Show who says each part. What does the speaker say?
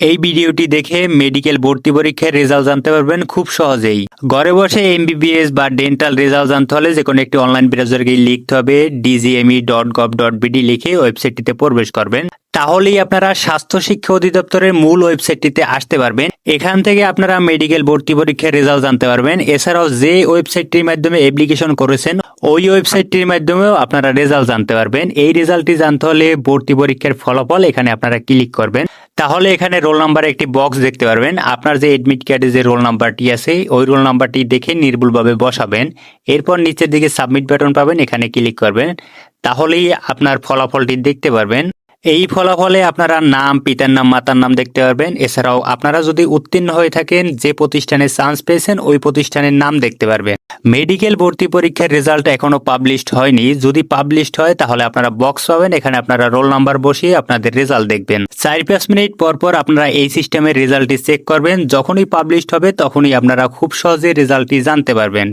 Speaker 1: এই ভিডিওটি দেখে মেডিকেল ভর্তি পরীক্ষার রেজাল্ট জানতে পারবেন খুব সহজেই। ঘরে বসে এমবিবিএস বা ডেন্টাল রেজাল্ট জানতে হলে যে কোনো একটি অনলাইন ব্রাউজারে গিয়ে লিখতে হবে DGME dot gov dot BD লিখে ওয়েবসাইটটিতে প্রবেশ করবেন। তাহলেই আপনারা স্বাস্থ্য শিক্ষা অধিদপ্তরের মূল ওয়েবসাইটটিতে আসতে পারবেন। এখান থেকে আপনারা মেডিকেল ভর্তি পরীক্ষার রেজাল্ট জানতে পারবেন। এছাড়াও যে ওয়েবসাইটটির মাধ্যমে অ্যাপ্লিকেশন করেছেন, ওই ওয়েবসাইটটির মাধ্যমেও আপনারা রেজাল্ট জানতে পারবেন। এই রেজাল্টটি জানতে হলে ভর্তি পরীক্ষার ফলাফল এখানে আপনারা ক্লিক করবেন। তাহলে এখানে রোল নাম্বার একটি বক্স দেখতে পারবেন। আপনার যে এডমিট কার্ডে যে রোল নাম্বারটি আছে, ওই রোল নাম্বারটি দেখে নির্ভুলভাবে বসাবেন। এরপর নিচের দিকে সাবমিট বাটন পাবেন, এখানে ক্লিক করবেন। তাহলেই আপনার ফলাফলটি দেখতে পারবেন। এই ফলাফলে আপনারা নাম, পিতার নাম, মাতার নাম দেখতে পারবেন। এছাড়াও আপনারা যদি উত্তীর্ণ হয়ে থাকেন, যে প্রতিষ্ঠানে চান্স পেয়েছেন, ওই প্রতিষ্ঠানের নাম দেখতে পারবেন। মেডিকেল ভর্তি পরীক্ষার রেজাল্ট এখনও পাবলিশড হয়নি। যদি পাবলিশড হয়, তাহলে আপনারা বক্স পাবেন। এখানে আপনারা রোল নাম্বার বসিয়ে আপনাদের রেজাল্ট দেখবেন। চার পাঁচ মিনিট পর পর আপনারা এই সিস্টেমের রেজাল্টটি চেক করবেন। যখনই পাবলিশড হবে, তখনই আপনারা খুব সহজে রেজাল্টটি জানতে পারবেন।